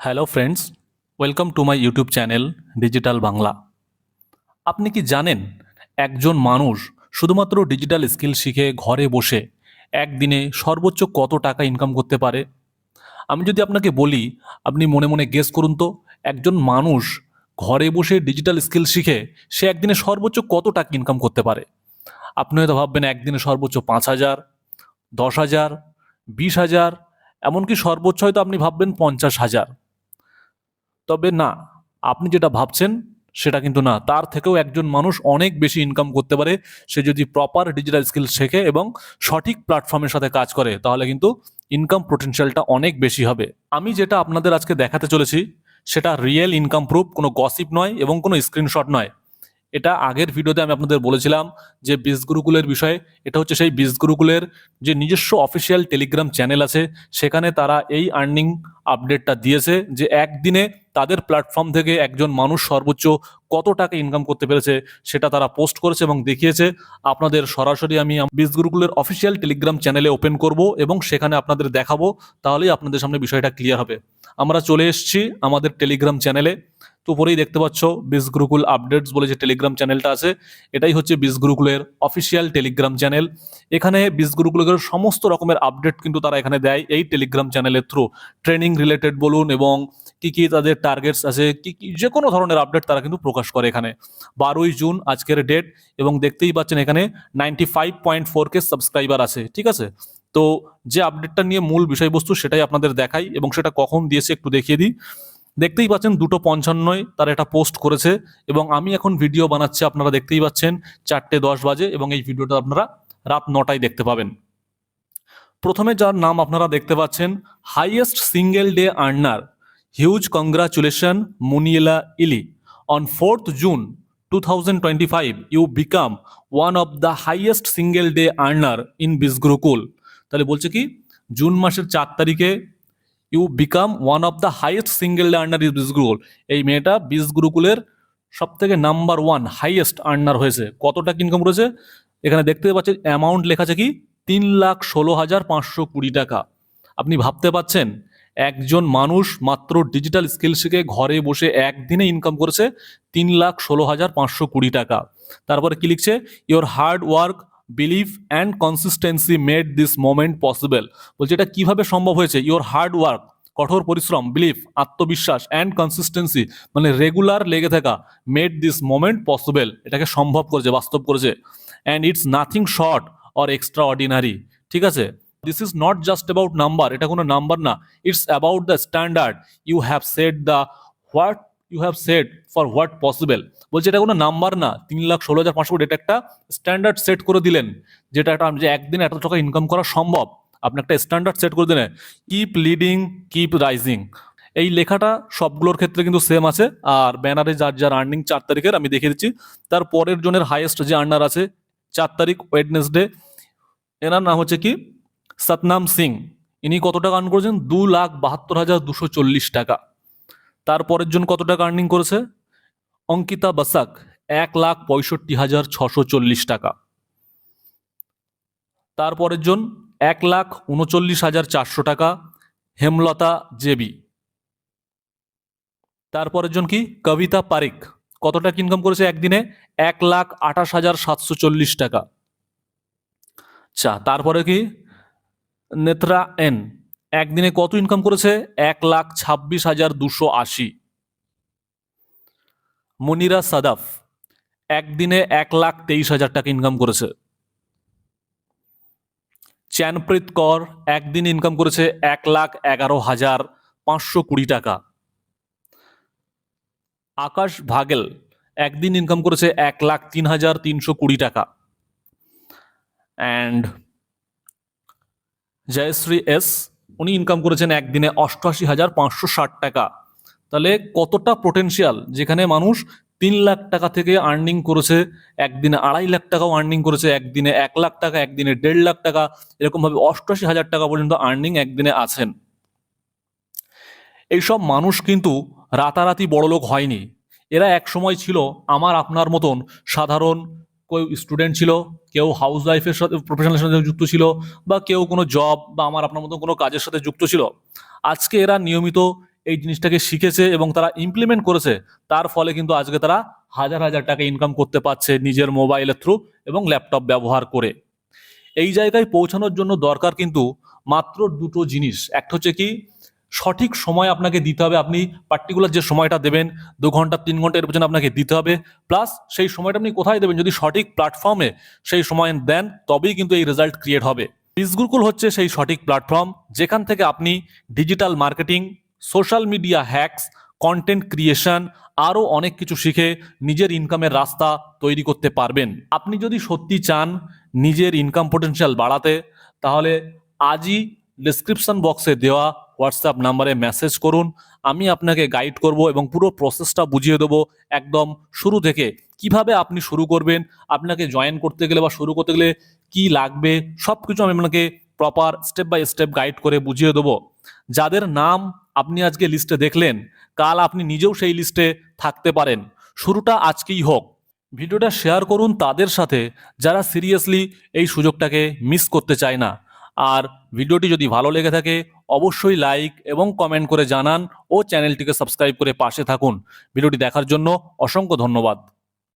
Hello friends welcome to my YouTube channel digital Bangla আপনি কি জানেন, একজন মানুষ শুধুমাত্র ডিজিটাল স্কিল শিখে ঘরে বসে একদিনে সর্বোচ্চ কত টাকা ইনকাম করতে পারে? আমি যদি আপনাকে বলি, আপনি মনে মনে গেস করুন তো, একজন মানুষ ঘরে বসে ডিজিটাল স্কিল শিখে সে একদিনে সর্বোচ্চ কত টাকা ইনকাম করতে পারে? আপনি হয়তো ভাববেন একদিনে সর্বোচ্চ পাঁচ হাজার, দশ হাজার, বিশ হাজার, এমনকি সর্বোচ্চ হয়তো আপনি ভাববেন পঞ্চাশ হাজার। তবে না, আপনি যেটা ভাবছেন সেটা কিন্তু না। তার থেকেও একজন মানুষ অনেক বেশি ইনকাম করতে পারে। সে যদি প্রপার ডিজিটাল স্কিল শেখে এবং সঠিক প্ল্যাটফর্মের সাথে কাজ করে, তাহলে কিন্তু ইনকাম পোটেনশিয়ালটা অনেক বেশি হবে। আমি যেটা আপনাদের আজকে দেখাতে চলেছি, সেটা রিয়েল ইনকাম প্রুফ কোনো গসিপ নয় এবং কোনো স্ক্রিনশট নয়। এটা আগের ভিডিওতে আমি আপনাদের বলেছিলাম যে বিজ গুরুকুলের বিষয়ে। এটা হচ্ছে সেই বিজ গুরুকুলের যে নিজস্ব অফিসিয়াল টেলিগ্রাম চ্যানেল আছে, সেখানে তারা এই আর্নিং আপডেটটা দিয়েছে যে একদিনে তাদের প্ল্যাটফর্ম থেকে একজন মানুষ সর্বোচ্চ কত টাকা ইনকাম করতে পেরেছে, সেটা তারা পোস্ট করেছে এবং দেখিয়েছে। আপনাদের সরাসরি আমি বিজ গুরুকুলের অফিসিয়াল টেলিগ্রাম চ্যানেলে ওপেন করব এবং সেখানে আপনাদের দেখাবো, তাহলেই আপনাদের সামনে বিষয়টা ক্লিয়ার হবে। আমরা চলে এসেছি আমাদের টেলিগ্রাম চ্যানেলে তো উপরেই দেখতে পাচ্ছ বিজ গুরুকুল আপডেটস বলে যে টেলিগ্রাম চ্যানেলটা আছে, এটাই হচ্ছে বিজ গুরুকুলের অফিসিয়াল টেলিগ্রাম চ্যানেল। এখানে বিজ গুরুকুলের সমস্ত রকমের আপডেট কিন্তু তারা এখানে দেয় এই টেলিগ্রাম চ্যানেলের থ্রু ট্রেনিং রিলেটেড বলুন এবং কি কি তাদের টার্গেটস আছে, কি কি যে কোনো ধরনের আপডেট তারা কিন্তু প্রকাশ করে এখানে। বারোই জুন আজকের ডেট এবং দেখতেই পাচ্ছেন এখানে ninety five point four K subscriber আছে, ঠিক আছে? তো যে আপডেটটা নিয়ে মূল বিষয়বস্তু সেটাই আপনাদের দেখাই এবং সেটা কখন দিয়েছে একটু দেখিয়ে দিই। দেখতেই পাচ্ছেন দুটো পঞ্চান্নয় তারা এটা পোস্ট করেছে এবং আমি এখন ভিডিও বানাচ্ছি, আপনারা দেখতেই পাচ্ছেন চারটে দশ বাজে এবং এই ভিডিওটা আপনারা রাত নটায় দেখতে পাবেন। প্রথমে যার নাম আপনারা দেখতে পাচ্ছেন highest single day earner huge congratulation মুনিয়েলা Ili on fourth June two thousand twenty five you become one of the highest single day earner in বিসগ্রুকুল তাহলে বলছে কি, জুন মাসের চার তারিখে you become one of the highest single earner is biz Gurukul এই মেয়েটা বিস গুরুকুলের সব থেকে নাম্বার ওয়ান হাইয়েস্ট আর্নার হয়েছে। কত টাকা ইনকাম করেছে? এখানে দেখতে পাচ্ছেন অ্যামাউন্ট লেখা আছে কি? তিন লাখ ষোলো হাজার পাঁচশো কুড়ি টাকা। আপনি ভাবতে পাচ্ছেন, একজন মানুষ মাত্র ডিজিটাল স্কিল শিখে ঘরে বসে একদিনে ইনকাম করেছে তিন লাখ ষোলো হাজার পাঁচশো কুড়ি টাকা। তারপরে কি লিখছে? Your hard work believe and consistency made this moment possible বলছে, এটা কীভাবে সম্ভব হয়েছে? ইওর হার্ড ওয়ার্ক কঠোর পরিশ্রম বিলিফ আত্মবিশ্বাস অ্যান্ড কনসিস্টেন্সি মানে রেগুলার লেগে থাকা মেড দিস মোমেন্ট পসিবল এটাকে সম্ভব করেছে, বাস্তব করেছে। And it's nothing short or extraordinary ঠিক আছে? This is not just about number এটা কোনো নাম্বার না। It's about the standard you have set the what you have set for what possible বলছে এটা কোনো নাম্বার না, তিন লাখ ষোলো হাজার পাঁচশো কোটি, এটা একটা স্ট্যান্ডার্ড সেট করে দিলেন, যেটা একটা যে একদিনে এত টাকা ইনকাম করা সম্ভব। আপনি একটা স্ট্যান্ডার্ড সেট করে দিলেন কিপ লিডিং কিপ রাইজিং এই লেখাটা সবগুলোর ক্ষেত্রে কিন্তু সেম আছে, আর ব্যানারে যার যার আর্নিং চার তারিখের, আমি দেখে দিচ্ছি। তার পরের জনের হাইয়েস্ট যে আর্নার আছে, চার তারিখ ওয়েডনেসডে এনার নাম হচ্ছে কি? সতনাম সিং। ইনি কত টাকা আর্ন করেছেন? দু লাখ বাহাত্তর হাজার দুশো চল্লিশ টাকা। তারপরের জন কত টাকা আর্নিং করেছে? অঙ্কিতা বাসাক, এক লাখ পঁয়ষট্টি হাজার ছশো চল্লিশ টাকা। তারপরের জন এক লাখ উনচল্লিশ হাজার চারশো টাকা, হেমলতা জেবি। তারপরের জন কি? কবিতা পারিক কত টাকা ইনকাম করেছে একদিনে? এক লাখ আঠাশ হাজার সাতশো চল্লিশ টাকা। আচ্ছা তারপরে কি? নেত্রা এন একদিনে কত ইনকাম করেছে? এক লাখ ছাব্বিশ হাজার দুশো আশি। মনিরা সাদাফ একদিনে এক লাখ তেইশ হাজার টাকা ইনকাম করেছে। চ্যানপ্রীত কর একদিন ইনকাম করেছে এক লাখ এগারো হাজার পাঁচশো কুড়ি টাকা। আকাশ ভাগেল একদিন ইনকাম করেছে এক লাখ তিন হাজার তিনশো কুড়ি টাকা। অ্যান্ড জয়শ্রী এস উনি ইনকাম করেছেন একদিনে অষ্টআশি হাজার পাঁচশো ষাট টাকা। তাহলে কতটা পোটেনশিয়াল যেখানে মানুষ তিন লাখ টাকা থেকে আর্নিং করেছে, একদিনে আড়াই লাখ টাকাও আর্নিং করেছে, একদিনে এক লাখ টাকা, একদিনে দেড় লাখ টাকা, এরকমভাবে অষ্টআশি হাজার টাকা পর্যন্ত আর্নিং একদিনে আছেন। এইসব মানুষ কিন্তু রাতারাতি বড়লোক হয়নি। এরা এক সময় ছিল আমার আপনার মতন সাধারণ কেউ স্টুডেন্ট ছিল, কেউ হাউস ওয়াইফের সাথে প্রফেশনালের সাথে যুক্ত ছিল, বা কেউ কোনো জব বা আমার আপনার মতন কোনো কাজের সাথে যুক্ত ছিল। আজকে এরা নিয়মিত এই জিনিসটাকে শিখেছে এবং তারা ইমপ্লিমেন্ট করেছে। তার ফলে কিন্তু আজকে তারা হাজার হাজার টাকা ইনকাম করতে পারছে নিজের মোবাইলের থ্রু এবং ল্যাপটপ ব্যবহার করে। এই জায়গায় পৌঁছানোর জন্য দরকার কিন্তু মাত্র দুটো জিনিস। একটা হচ্ছে কি সঠিক সময় আপনাকে দিতে হবে। আপনি পার্টিকুলার যে সময়টা দেবেন, দু ঘণ্টা, তিন ঘণ্টা, এর পেছনে আপনাকে দিতে হবে। প্লাস সেই সময়টা আপনি কোথায় দেবেন? যদি সঠিক প্ল্যাটফর্মে সেই সময় দেন, তবেই কিন্তু এই রেজাল্ট ক্রিয়েট হবে। বিজগুরকুল হচ্ছে সেই সঠিক প্ল্যাটফর্ম যেখান থেকে আপনি digital marketing social media hacks content creation আরও অনেক কিছু শিখে নিজের ইনকামের রাস্তা তৈরি করতে পারবেন। আপনি যদি সত্যি চান নিজের ইনকাম পোটেনশিয়াল বাড়াতে, তাহলে আজই ডিসক্রিপশন বক্সে দেওয়া হোয়াটসঅ্যাপ নাম্বারে মেসেজ করুন। আমি আপনাকে গাইড করব এবং পুরো প্রসেসটা বুঝিয়ে দেবো একদম শুরু থেকে। কীভাবে আপনি শুরু করবেন, আপনাকে জয়েন করতে গেলে বা শুরু করতে গেলে কি লাগবে সব কিছু আমি আপনাকে proper step by step guide করে বুঝিয়ে দেবো। যাদের নাম আপনি আজকে লিস্টে দেখলেন, কাল আপনি নিজেও সেই লিস্টে থাকতে পারেন। শুরুটা আজকেই হোক। ভিডিওটা শেয়ার করুন তাদের সাথে যারা সিরিয়াসলি এই সুযোগটাকে মিস করতে চায় না। আর ভিডিওটি যদি ভালো লেগে থাকে, অবশ্যই লাইক এবং কমেন্ট করে জানান ও চ্যানেলটিকে সাবস্ক্রাইব করে পাশে থাকুন। ভিডিওটি দেখার জন্য অসংখ্য ধন্যবাদ।